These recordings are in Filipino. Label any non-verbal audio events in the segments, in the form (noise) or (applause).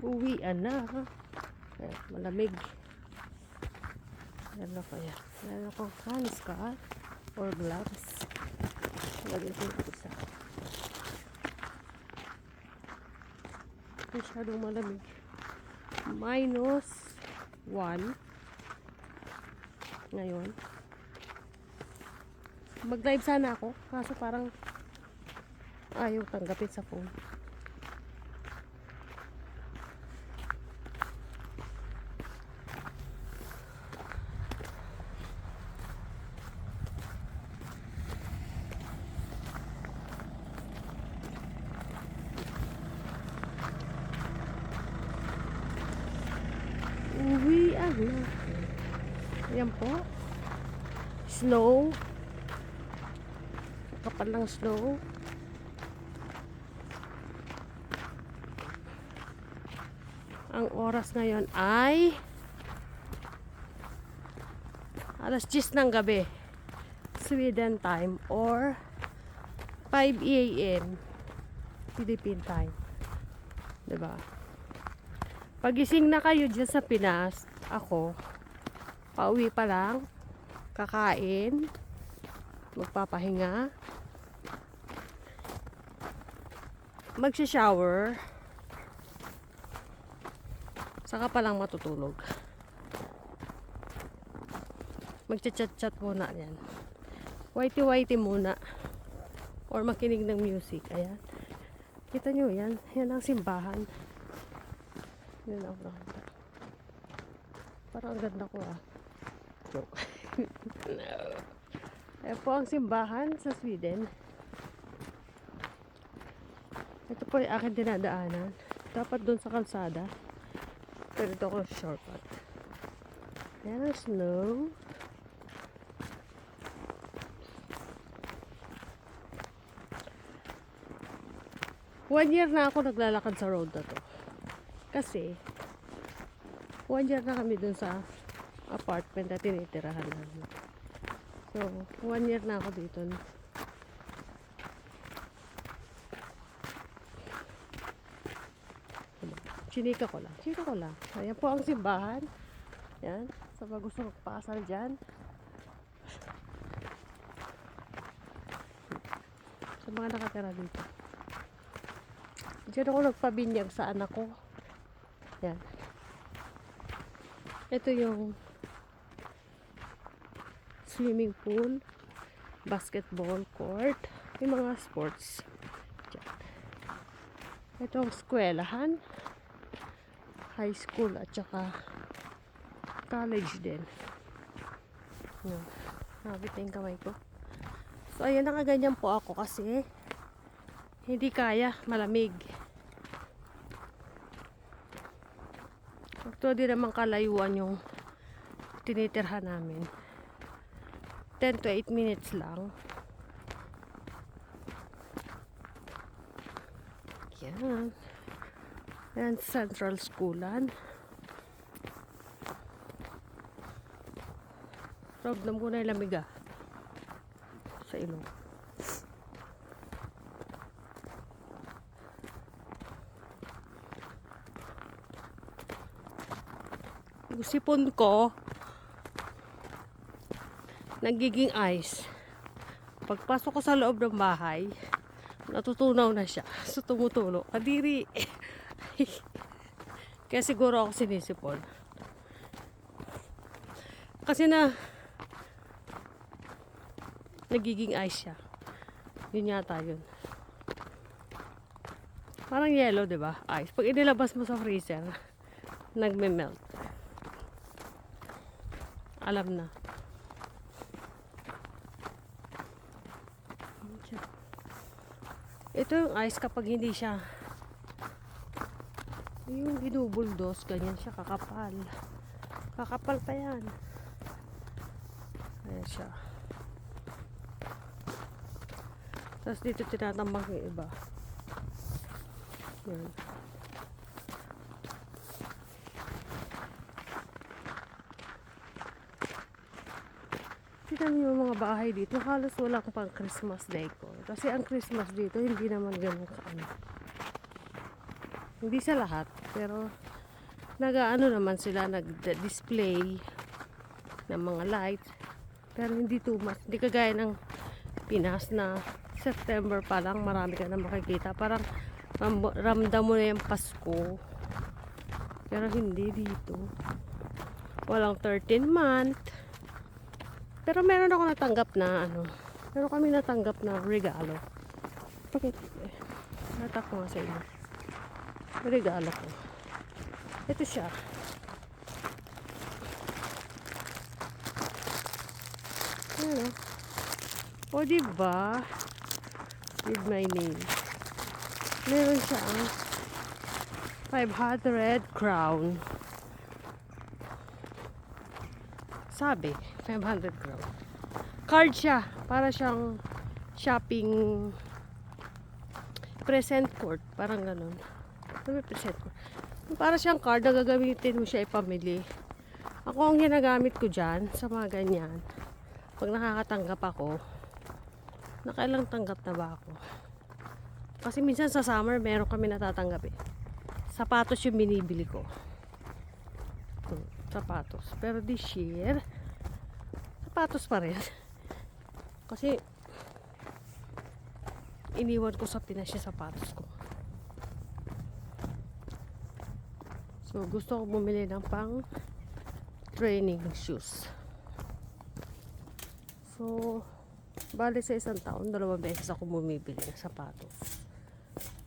Uwian na. Eh, malamig. Ano kaya? Meron akong hands ka or gloves. Lagyan ko yung isa. Masyadong malamig. Minus 1. Ngayon. Mag-live sana ako. Kaso parang ayaw tanggapin sa phone. Uwi na. Ayan po. Snow. Kapal ng snow. Ang oras ngayon ay alas 10 ng gabi. Sweden time or 5 a.m. Philippine time. 'Di ba? Pagising na kayo dyan sa Pinas, ako, pauwi pa lang, kakain, magpapahinga, magsha-shower, saka pa lang matutulog. Magchat-chat-chat muna yan. Whitey-whitey muna. Or makinig ng music. Ayan. Kita nyo yan. Yan ang simbahan. Yun ang. Parang ang ganda ko ah. Joke. Ayan po ang simbahan sa Sweden. Ito po yung aking dinadaanan. Dapat doon sa kalsada. Pero ito ako shortcut. Ayan ang snow. One year na ako naglalakad sa road na to. Kasi, one year na kami dun sa apartment na tinitirahan namin. So, one year na ako dito. Chinika ko lang. Chinika ko lang. Ayan po ang simbahan. Yan. Sa mga gusto magpasal dyan. Sa mga nakatira dito. Diyan ako nagpabinyag sa anak ko. Yan. Ito yung swimming pool, basketball court, yung mga sports. Diyan. Ito ang eskwelahan, high school at saka college din. Yan. Nabit na yung kamay ko. So, ayan nakaganyan po ako kasi hindi kaya, malamig. Ito di naman kalayuan yung tinitirhan namin. 10 to 8 minutes lang. Yan. Yan, Central Schoolan. Problem ko na yung lamig ah. Sa ilong. sipon ko nagiging ice. Pagpasok ko sa loob ng bahay, natutunaw na siya. (laughs) So tumutulo. Kadiri. (laughs) Kaya siguro ako sinisipon. Kasi na nagiging ice siya. Yun yata yun. Parang yellow, di ba? Ice. Pag inilabas mo sa freezer, nagme-melt. Alam na. Ito yung ice kapag hindi siya yung binubuldos, ganyan siya kakapal. Kakapal pa yan. Ayan siya. Tapos dito tinatambak yung iba. Yan. Tignan niyo yung mga bahay dito. Halos walang pang Christmas decor. Kasi ang Christmas dito, hindi naman ganun kaano. Hindi sa lahat, pero nag-ano naman sila, nag-display ng mga lights. Pero hindi too much. Hindi kagaya ng Pinas na September pa lang, marami ka na makikita. Parang ram- ramdam mo na yung Pasko. Pero hindi dito. Walang 13 month. Pero meron ako natanggap na ano. Meron kami natanggap na regalo. Bakit? Natak ko nga sa inyo. Regalo ko. Ito siya. Ano? O, diba? With my name. Meron siya ang 500 crown. Sabi, 500 crown. Card siya. Para siyang shopping present court. Parang ganun. Ba present court? Para siyang card na gagamitin mo siya ipamili. Ako ang ginagamit ko dyan sa mga ganyan. Pag nakakatanggap ako, nakailang tanggap na ba ako? Kasi minsan sa summer, meron kami natatanggap eh. Sapatos yung binibili ko. Sapatos. Pero this year, sapatos pa rin. Kasi, iniwan ko sa Pinas yung sapatos ko. So, gusto ko bumili ng pang training shoes. So, bali sa isang taon, dalawang beses ako bumibili ng sapatos.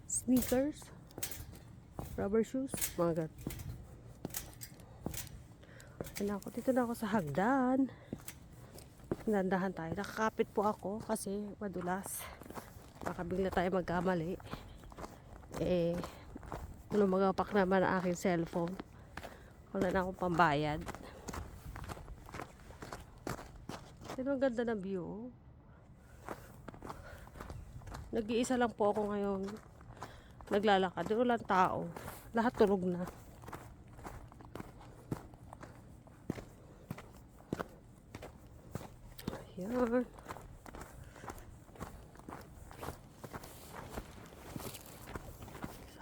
Sneakers, rubber shoes, mga ganun. Ayun ako, dito na ako sa hagdan. Nandahan tayo. Nakakapit po ako kasi madulas. Baka bigla tayo magkamali. Eh, lumagapak naman ang aking cellphone. Wala na akong pambayad. Pero ang ganda ng view. Nag-iisa lang po ako ngayon. Naglalakad. Walang tao. Lahat tulog na. Ayan.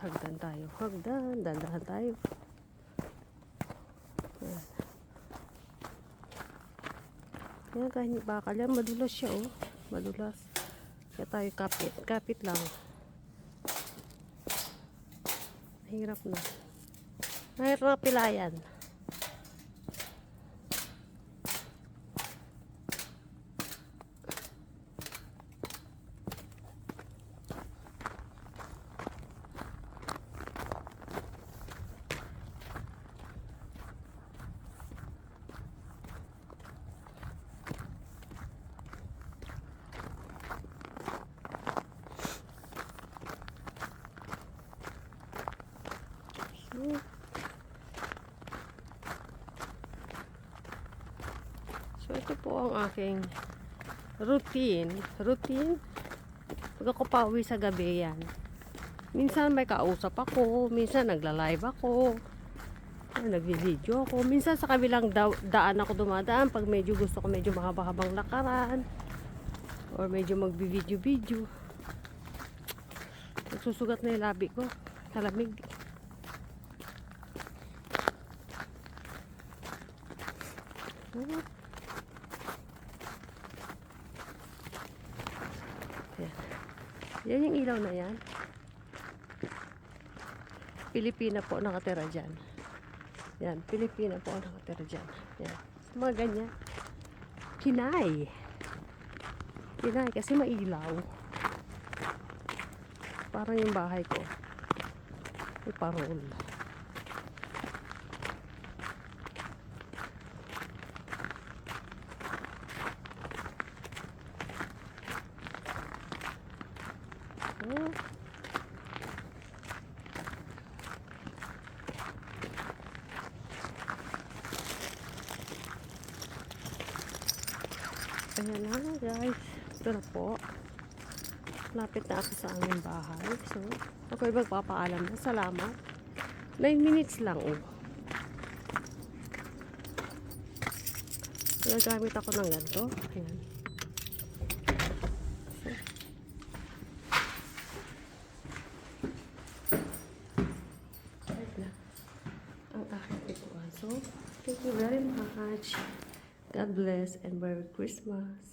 Hagdan tayo. Hagdan. Dandahan tayo. Ayan. Ayan, kahit bakal yan, madulas siya, oh. Madulas. Kaya tayo kapit. Kapit lang. Mahirap na. Mahirap pilayan. Hmm. So, ito po ang aking routine. Routine? Pag ako pauwi sa gabi yan. Minsan may kausap ako, minsan nagla-live ako, nagvi-video ako. Minsan sa kabilang da- daan ako dumadaan pag medyo gusto ko medyo mahaba-habang lakaran or medyo magbi-video-video. Nagsusugat na yung labi ko. Talamig. Ah. Yan. Yan yung ilaw na yan. Pilipina po nakatira dyan. Yan, Pilipina po nakatira dyan. Yan. Mga ganyan. Kinay. Kinay kasi mailaw. Parang yung bahay ko. May parol. Oh. Ayan na guys. Ito na po. Lapit na ako sa aming bahay. So, ako ay magpapaalam na. Salamat. 9 minutes lang oh. Nagamit ako ng ganito. Ayan. So, thank you very much. God bless and Merry Christmas.